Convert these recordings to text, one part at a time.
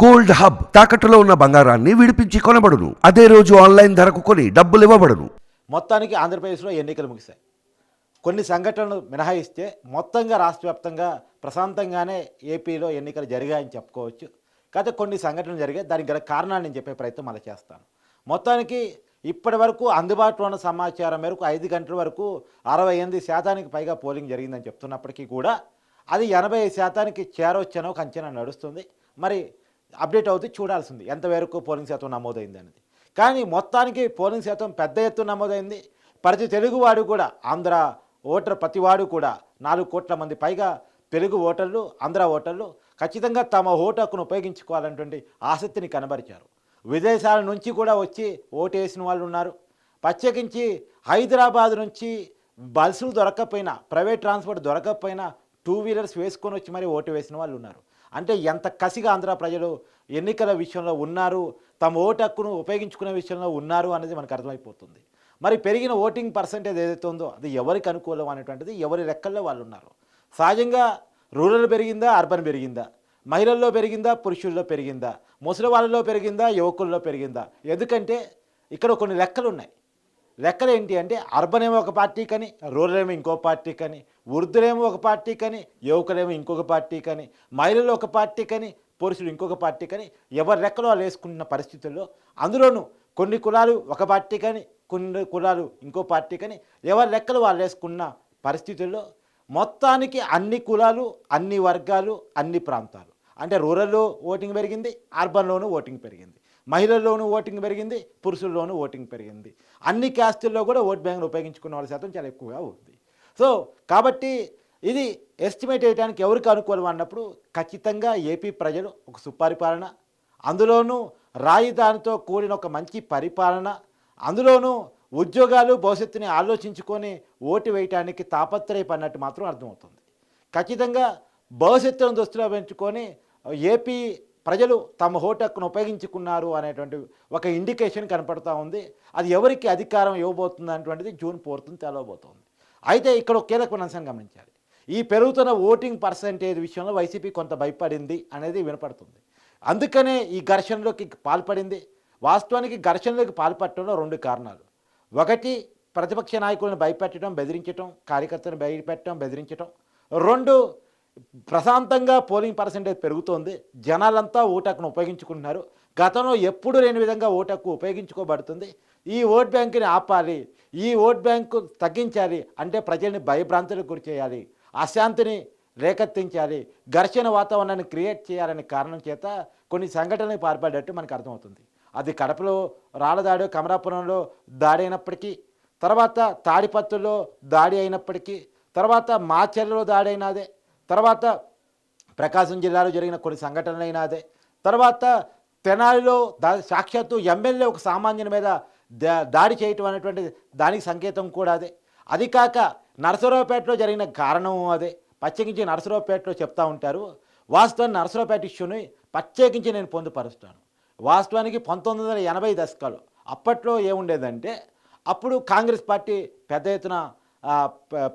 Gold hub తాకట్టులో ఉన్న బంగారాన్ని విడిపించి కొనబడును. అదే రోజు ఆన్లైన్ ధరకు కొని డబ్బులు ఇవ్వబడును. మొత్తానికి ఆంధ్రప్రదేశ్లో ఎన్నికలు ముగిశాయి. కొన్ని సంఘటనలు మినహాయిస్తే మొత్తంగా రాష్ట్ర వ్యాప్తంగా ప్రశాంతంగానే ఏపీలో ఎన్నికలు జరిగాయని చెప్పుకోవచ్చు. కాకపోతే కొన్ని సంఘటనలు జరిగాయి. దానికి గల కారణాలు నేను చెప్పే ప్రయత్నం అలా చేస్తాను. మొత్తానికి ఇప్పటి వరకు అందుబాటులో ఉన్న సమాచారం మేరకు ఐదు గంటల వరకు అరవై ఎనిమిది శాతానికి పైగా పోలింగ్ జరిగిందని చెప్తున్నప్పటికీ కూడా అది ఎనభై శాతానికి చేరవచ్చనో ఒక అంచనా నడుస్తుంది. మరి అప్డేట్ అవుతుంది చూడాల్సింది. ఎంతవరకు పోలింగ్ శాతం నమోదైంది అనేది. కానీ మొత్తానికి పోలింగ్ శాతం పెద్ద ఎత్తున నమోదైంది. ప్రతి తెలుగువాడు కూడా ఆంధ్ర ఓటర్ ప్రతివాడు కూడా నాలుగు కోట్ల మంది పైగా తెలుగు ఓటర్లు ఆంధ్ర ఓటర్లు ఖచ్చితంగా తమ ఓటు హక్కును ఉపయోగించుకోవాలన్నటువంటి ఆసక్తిని కనబరిచారు. విదేశాల నుంచి కూడా వచ్చి ఓటు వేసిన వాళ్ళు ఉన్నారు. ప్రత్యేకించి హైదరాబాద్ నుంచి బస్సులు దొరకకపోయినా ప్రైవేట్ ట్రాన్స్పోర్ట్ దొరకకపోయినా టూ వీలర్స్ వేసుకొని వచ్చి మరి ఓటు వేసిన వాళ్ళు ఉన్నారు. అంటే ఎంత కసిగా ఆంధ్ర ప్రజలు ఎన్నికల విషయంలో ఉన్నారు తమ ఓటు హక్కును ఉపయోగించుకునే విషయంలో ఉన్నారు అనేది మనకు అర్థమైపోతుంది. మరి పెరిగిన ఓటింగ్ పర్సంటేజ్ ఏదైతే ఉందో అది ఎవరికి అనుకూలం అనేటువంటిది ఎవరి రెక్కల్లో వాళ్ళు ఉన్నారు. సహజంగా రూరల్ పెరిగిందా అర్బన్ పెరిగిందా? మహిళల్లో పెరిగిందా పురుషుల్లో పెరిగిందా? ముసలి వాళ్ళలో పెరిగిందా యువకుల్లో పెరిగిందా? ఎందుకంటే ఇక్కడ కొన్ని లెక్కలు ఉన్నాయి లెక్కలు ఏంటి అంటే అర్బన్ ఏమో ఒక పార్టీ కానీ రూరల్ ఏమో ఇంకో పార్టీ కని వృద్ధులేమో ఒక పార్టీ కానీ యువకులేమో ఇంకొక పార్టీ కానీ మహిళలు ఒక పార్టీ కానీ పురుషులు ఇంకొక పార్టీ కానీ ఎవరి లెక్కలో వాళ్ళు వేసుకుంటున్న పరిస్థితుల్లో అందులోనూ కొన్ని కులాలు ఒక పార్టీ కానీ కొన్ని కులాలు ఇంకో పార్టీ కానీ ఎవరి లెక్కలు వాళ్ళు వేసుకున్న పరిస్థితుల్లో మొత్తానికి అన్ని కులాలు అన్ని వర్గాలు అన్ని ప్రాంతాలు. అంటే రూరల్లో ఓటింగ్ పెరిగింది అర్బన్లోనూ ఓటింగ్ పెరిగింది. మహిళల్లోనూ ఓటింగ్ పెరిగింది పురుషుల్లోనూ ఓటింగ్ పెరిగింది. అన్ని క్యాస్టుల్లో కూడా ఓట్ బ్యాంకులు ఉపయోగించుకున్న వాళ్ళ శాతం చాలా ఎక్కువగా ఉంది. సో కాబట్టి ఇది ఎస్టిమేట్ చేయడానికి ఎవరికి అనుకూలం అన్నప్పుడు ఖచ్చితంగా ఏపీ ప్రజలు ఒక సుపరిపాలన అందులోనూ రాయిదానితో కూడిన ఒక మంచి పరిపాలన అందులోనూ ఉద్యోగాలు భవిష్యత్తుని ఆలోచించుకొని ఓటు వేయటానికి తాపత్రయపడినట్టు మాత్రం అర్థమవుతుంది. ఖచ్చితంగా భవిష్యత్తును దృష్టిలో పెంచుకొని ఏపీ ప్రజలు తమ ఓటు హక్కును ఉపయోగించుకున్నారు అనేటువంటి ఒక ఇండికేషన్ కనపడుతూ ఉంది. అది ఎవరికి అధికారం ఇవ్వబోతుంది అనేటువంటిది జూన్ ఫోర్త్ను తెలవబోతోంది. అయితే ఇక్కడ ఒక కీలకమైన అంశం గమనించాలి. ఈ పెరుగుతున్న ఓటింగ్ పర్సంటేజ్ విషయంలో వైసీపీ కొంత భయపడింది అనేది వినపడుతుంది. అందుకనే ఈ ఘర్షణలోకి పాల్పడింది. వాస్తవానికి ఘర్షణలోకి పాల్పడటంలో రెండు కారణాలు. ఒకటి ప్రతిపక్ష నాయకులను భయపెట్టడం బెదిరించడం కార్యకర్తలను భయపెట్టడం బెదిరించడం రెండు ప్రశాంతంగా పోలింగ్ పర్సెంటేజ్ పెరుగుతోంది. జనాలంతా ఓటక్కును ఉపయోగించుకుంటున్నారు. గతంలో ఎప్పుడు లేని విధంగా ఓటక్కు ఉపయోగించుకోబడుతుంది. ఈ ఓట్ బ్యాంకుని ఆపాలి ఈ ఓట్ బ్యాంకు తగ్గించాలి అంటే ప్రజల్ని భయభ్రాంతులకు గురి చేయాలి అశాంతిని రేకెత్తించాలి ఘర్షణ వాతావరణాన్ని క్రియేట్ చేయాలనే కారణం చేత కొన్ని సంఘటనలు పాల్పడ్డట్టు మనకు అర్థమవుతుంది. అది కడపలో రాళ్ళదాడు కమరాపురంలో దాడి అయినప్పటికీ తర్వాత తాడిపత్తుల్లో దాడి అయినప్పటికీ తర్వాత మాచెర్లలో దాడి అయినదే. తర్వాత ప్రకాశం జిల్లాలో జరిగిన కొన్ని సంఘటనలైనా అదే. తర్వాత తెనాలిలో దా సాక్షాత్తు ఎమ్మెల్యే ఒక సామాన్యుని మీద దాడి చేయటం అనేటువంటి దానికి సంకేతం కూడా అదే. అది కాక నరసరావుపేటలో జరిగిన కారణం అదే. ప్రత్యేకించి నరసరావుపేటలో చెప్తా ఉంటారు వాస్తవాన్ని నరసరావుపేట ఇష్యూని ప్రత్యేకించి నేను పొందుపరుస్తాను. వాస్తవానికి పంతొమ్మిది వందల ఎనభై దశకాలు అప్పట్లో ఏముండేదంటే అప్పుడు కాంగ్రెస్ పార్టీ పెద్ద ఎత్తున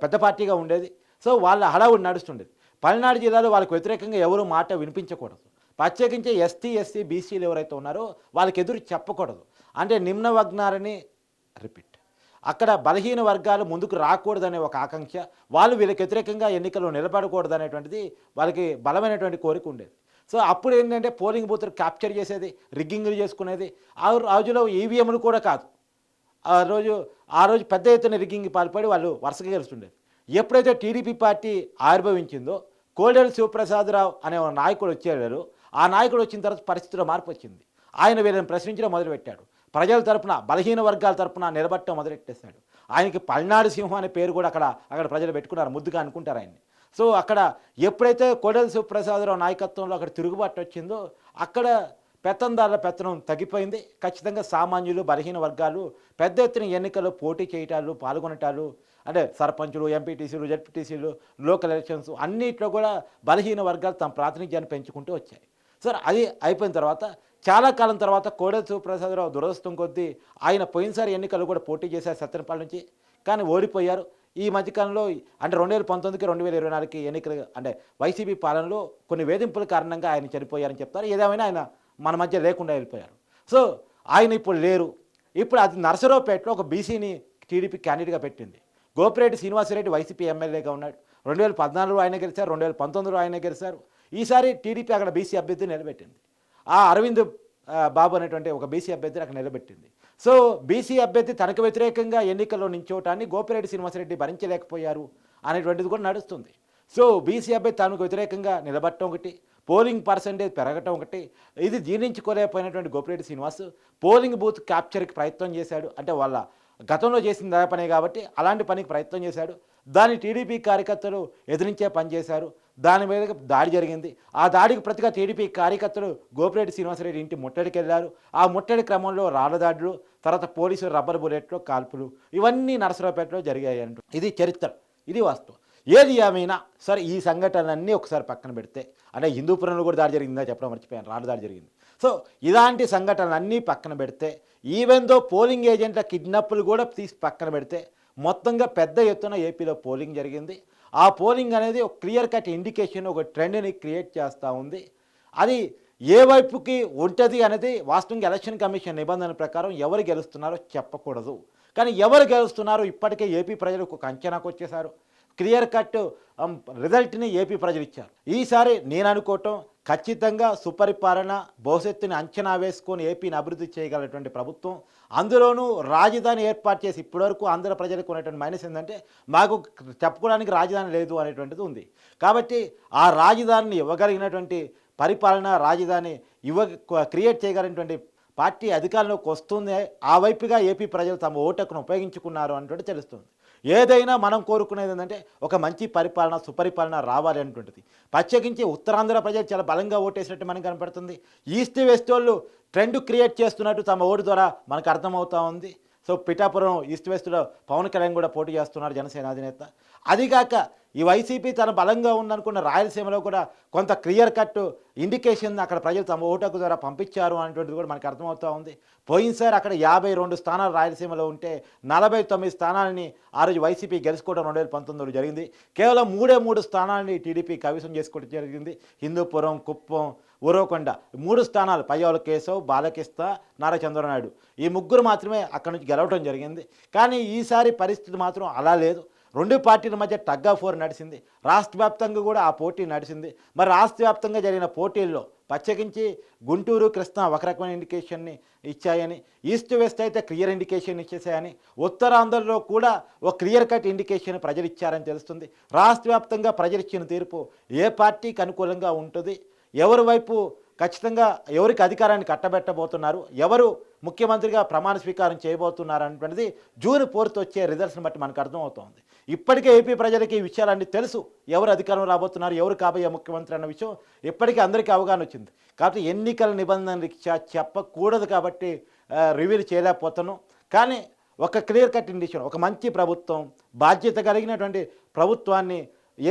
పెద్ద పార్టీగా ఉండేది. సో వాళ్ళ హడావుడి నడుస్తుండేది. పల్నాడు జిల్లాలో వాళ్ళకి వ్యతిరేకంగా ఎవరు మాట వినిపించకూడదు. ప్రత్యేకించి ఎస్టీ ఎస్సీ బీసీలు ఎవరైతే ఉన్నారో వాళ్ళకి ఎదురు చెప్పకూడదు. అంటే నిమ్న వగ్నారని రిపీట్. అక్కడ బలహీన వర్గాలు ముందుకు రాకూడదనే ఒక ఆకాంక్ష. వాళ్ళు వీళ్ళకి వ్యతిరేకంగా ఎన్నికల్లో నిలబడకూడదు అనేటువంటిది వాళ్ళకి బలమైనటువంటి కోరిక ఉండేది. సో అప్పుడు ఏంటంటే పోలింగ్ బూత్లు క్యాప్చర్ చేసేది రిగ్గింగ్లు చేసుకునేది. ఆ రోజులో ఈవీఎంలు కూడా కాదు. ఆ రోజు ఆ రోజు పెద్ద ఎత్తున రిగ్గింగ్ పాల్పడి వాళ్ళు వరుసగా గెలుస్తుండేది. ఎప్పుడైతే టీడీపీ పార్టీ ఆవిర్భవించిందో కోడేరు శివప్రసాదరావు అనే ఒక నాయకుడు వచ్చేవారు ఆ నాయకుడు వచ్చిన తర్వాత పరిస్థితిలో మార్పు వచ్చింది. ఆయన వీళ్ళని ప్రశ్నించడం మొదలుపెట్టాడు. ప్రజల తరపున బలహీన వర్గాల తరపున నిలబట్టడం మొదలెట్టేశాడు. ఆయనకి పల్నాడు సింహం అనే పేరు కూడా అక్కడ అక్కడ ప్రజలు పెట్టుకున్నారు ముద్దుగా అనుకుంటారు ఆయన్ని. సో అక్కడ ఎప్పుడైతే కోడెల శివప్రసాదరావు నాయకత్వంలో అక్కడ తిరుగుబాటు వచ్చిందో అక్కడ పెత్తందారుల పెత్తనం తగ్గిపోయింది. ఖచ్చితంగా సామాన్యులు బలహీన వర్గాలు పెద్ద ఎత్తున ఎన్నికల్లో పోటీ చేయటాలు పాల్గొనటాలు అంటే సర్పంచులు ఎంపీటీసీలు జడ్పీటీసీలు లోకల్ ఎలక్షన్స్ అన్నిట్లో కూడా బలహీన వర్గాలు తమ ప్రాతినిధ్యాన్ని పెంచుకుంటూ వచ్చాయి. సార్ అది అయిపోయిన తర్వాత చాలా కాలం తర్వాత కోడెల శివప్రసాదరావు దురదృష్టం కొద్దీ ఆయన పోయినసారి ఎన్నికలు కూడా పోటీ చేశారు సత్యనపాల నుంచి. కానీ ఓడిపోయారు. ఈ మధ్యకాలంలో అంటే రెండు వేల పంతొమ్మిదికి రెండు వేల ఇరవై నాలుగుకి ఎన్నికలు అంటే వైసీపీ పాలనలో కొన్ని వేధింపుల కారణంగా ఆయన చనిపోయారని చెప్తారు. ఏదేమైనా ఆయన మన మధ్య లేకుండా వెళ్ళిపోయారు. సో ఆయన ఇప్పుడు లేరు. ఇప్పుడు అది నర్సరావుపేటలో ఒక బీసీని టీడీపీ క్యాండిడేట్గా పెట్టింది. గోపిరెడ్డి శ్రీనివాసరెడ్డి వైసీపీ ఎమ్మెల్యేగా ఉన్నాడు. రెండు వేల పద్నాలుగులో ఆయన గెలిచారు రెండు వేల పంతొమ్మిదిలో ఆయన గెలిచారు. ఈసారి టీడీపీ అక్కడ బీసీ అభ్యర్థి నిలబెట్టింది. ఆ అరవింద్ బాబు అనేటువంటి ఒక బీసీ అభ్యర్థిని అక్కడ నిలబెట్టింది. సో బీసీ అభ్యర్థి తనకు వ్యతిరేకంగా ఎన్నికల్లో నించోటాన్ని గోపిరెడ్డి శ్రీనివాసరెడ్డి భరించలేకపోయారు అనేటువంటిది కూడా నడుస్తుంది. సో బీసీ అభ్యర్థి తనకు వ్యతిరేకంగా నిలబడటం ఒకటి పోలింగ్ పర్సంటేజ్ పెరగటం ఒకటి ఇది జీర్ణించుకోలేకపోయినటువంటి గోపిరెడ్డి శ్రీనివాస్ పోలింగ్ బూత్ క్యాప్చర్కి ప్రయత్నం చేశాడు. అంటే వాళ్ళ గతంలో చేసిన దా పనే కాబట్టి అలాంటి పనికి ప్రయత్నం చేశాడు. దాన్ని టీడీపీ కార్యకర్తలు ఎదిరించే పని చేశారు. దాని మీద దాడి జరిగింది. ఆ దాడికి ప్రతిగా టీడీపీ కార్యకర్తలు గోపిరెడ్డి శ్రీనివాసరెడ్డి ఇంటి ముట్టడికి వెళ్ళారు ఆ ముట్టడి క్రమంలో రాళ్ళ దాడులు తర్వాత పోలీసులు రబ్బర్ బుల్లెట్లు కాల్పులు ఇవన్నీ నరసరావుపేటలో జరిగాయి అంటూ. ఇది చరిత్ర. ఇది వాస్తవం. ఏది ఏమైనా సరే ఈ సంఘటనలన్నీ ఒకసారి పక్కన పెడితే అంటే హిందూపురంలో కూడా దాడి జరిగిందా చెప్పడం మర్చిపోయాను. రాళ్ళ దాడి జరిగింది. సో ఇలాంటి సంఘటనలన్నీ పక్కన పెడితే ఈవెన్ దో పోలింగ్ ఏజెంట్ల కిడ్నాప్లు కూడా తీసి పక్కన పెడితే మొత్తంగా పెద్ద ఎత్తున ఏపీలో పోలింగ్ జరిగింది. ఆ పోలింగ్ అనేది ఒక క్లియర్ కట్ ఇండికేషన్ ఒక ట్రెండ్ని క్రియేట్ చేస్తూ ఉంది. అది ఏ వైపుకి ఉంటుంది అనేది వాస్తవంగా ఎలక్షన్ కమిషన్ నిబంధన ప్రకారం ఎవరు గెలుస్తున్నారో చెప్పకూడదు. కానీ ఎవరు గెలుస్తున్నారో ఇప్పటికే ఏపీ ప్రజలకు ఒక అంచనాకు వచ్చేసారు క్లియర్ కట్ um, రిజల్ట్ని ఏపీ ప్రజలు ఇచ్చారు. ఈసారి నేను అనుకోవటం ఖచ్చితంగా సుపరిపాలన భవిష్యత్తుని అంచనా వేసుకొని ఏపీని అభివృద్ధి చేయగలటువంటి ప్రభుత్వం. అందులోనూ రాజధాని ఏర్పాటు చేసి ఇప్పటివరకు ఆంధ్ర ప్రజలకు ఉన్నటువంటి మైనస్ ఏంటంటే మాకు చెప్పుకోవడానికి రాజధాని లేదు అనేటువంటిది ఉంది. కాబట్టి ఆ రాజధానిని ఇవ్వగలిగినటువంటి పరిపాలన రాజధాని ఇవ్వ క్రియేట్ చేయగలిగినటువంటి పార్టీ అధికారంలోకి వస్తుంది. ఆ వైపుగా ఏపీ ప్రజలు తమ ఓటకును ఉపయోగించుకున్నారు అన్నటువంటి తెలుస్తుంది. ఏదైనా మనం కోరుకునేది ఏంటంటే ఒక మంచి పరిపాలన సుపరిపాలన రావాలి అనేటువంటిది ప్రత్యేకించి ఉత్తరాంధ్ర ప్రజలు చాలా బలంగా ఓటేసినట్టు మనకు కనపడుతుంది. ఈస్ట్ వెస్ట్ వాళ్ళు ట్రెండ్ క్రియేట్ చేస్తున్నట్టు తమ ఓటు ద్వారా మనకు అర్థమవుతా ఉంది. సో పిఠాపురం ఈస్ట్ వెస్ట్లో పవన్ కళ్యాణ్ కూడా పోటీ చేస్తున్నారు జనసేన అధినేత. అదిగాక ఈ వైసీపీ తన బలంగా ఉందనుకున్న రాయలసీమలో కూడా కొంత క్లియర్ కట్ ఇండికేషన్ అక్కడ ప్రజలు తమ ఓటకు ద్వారా పంపించారు అనేటువంటిది కూడా మనకు అర్థమవుతూ ఉంది. పోయినసారి అక్కడ యాభై రెండు స్థానాలు రాయలసీమలో ఉంటే నలభై తొమ్మిది స్థానాలని ఆ రోజు వైసీపీ గెలుచుకోవడం రెండు వేల పంతొమ్మిదిలో జరిగింది. కేవలం మూడే మూడు స్థానాలని టీడీపీ కవిసం చేసుకోవడం జరిగింది. హిందూపురం కుప్పం ఉరవకొండ. మూడు స్థానాలు పయ్యావుల కేశవ్ బాలకృష్ణ నారా నాయుడు ఈ ముగ్గురు మాత్రమే అక్కడి నుంచి గెలవడం జరిగింది. కానీ ఈసారి పరిస్థితి మాత్రం అలా లేదు. రెండు పార్టీల మధ్య టగ్ ఆఫ్ ఫోర్ నడిచింది రాష్ట్ర వ్యాప్తంగా కూడా ఆ పోటీ నడిచింది మరి రాష్ట్ర వ్యాప్తంగా జరిగిన పోటీల్లో ప్రత్యేకించి గుంటూరు కృష్ణ ఒక రకమైన ఇండికేషన్ని ఇచ్చాయని ఈస్ట్ వెస్ట్ అయితే క్లియర్ ఇండికేషన్ ఇచ్చేసాయని ఉత్తరాంధ్రలో కూడా ఒక క్లియర్ కట్ ఇండికేషన్ ప్రజలు ఇచ్చారని తెలుస్తుంది. రాష్ట్ర వ్యాప్తంగా ప్రజలు ఇచ్చిన తీర్పు ఏ పార్టీకి అనుకూలంగా ఉంటుంది? ఎవరి వైపు ఖచ్చితంగా ఎవరికి అధికారాన్ని కట్టబెట్టబోతున్నారు ఎవరు ముఖ్యమంత్రిగా ప్రమాణ స్వీకారం చేయబోతున్నారు అనేటువంటిది జూన్ ఫోర్త్ వచ్చే రిజల్ట్స్ని బట్టి మనకు అర్థమవుతోంది. ఇప్పటికే ఏపీ ప్రజలకి ఈ విషయాలన్నీ తెలుసు ఎవరు అధికారం రాబోతున్నారు ఎవరు కాబోయే ముఖ్యమంత్రి అన్న విషయం ఇప్పటికీ అందరికీ అవగాహన వచ్చింది. కాబట్టి ఎన్నికల నిబంధన రీత్యా చెప్పకూడదు కాబట్టి రివీల్ చేయలేకపోతాను కానీ ఒక క్లియర్ కట్ ఇండిషన్ ఒక మంచి ప్రభుత్వం బాధ్యత కలిగినటువంటి ప్రభుత్వాన్ని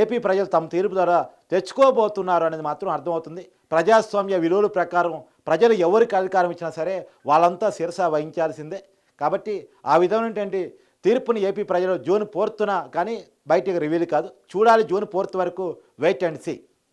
ఏపీ ప్రజలు తమ తీర్పు ద్వారా తెచ్చుకోబోతున్నారు అనేది మాత్రం అర్థమవుతుంది. ప్రజాస్వామ్య విలువల ప్రకారం ప్రజలు ఎవరికి అధికారం ఇచ్చినా సరే వాళ్ళంతా శిరస వహించాల్సిందే. కాబట్టి ఆ విధమైనటువంటి తీర్పుని ఏపీ ప్రజలు జూన్ ఫోర్త్న కానీ బయటికి రివీల్ కాదు. చూడాలి జూన్ ఫోర్త్ వరకు వెయిట్ అండ్ సీ.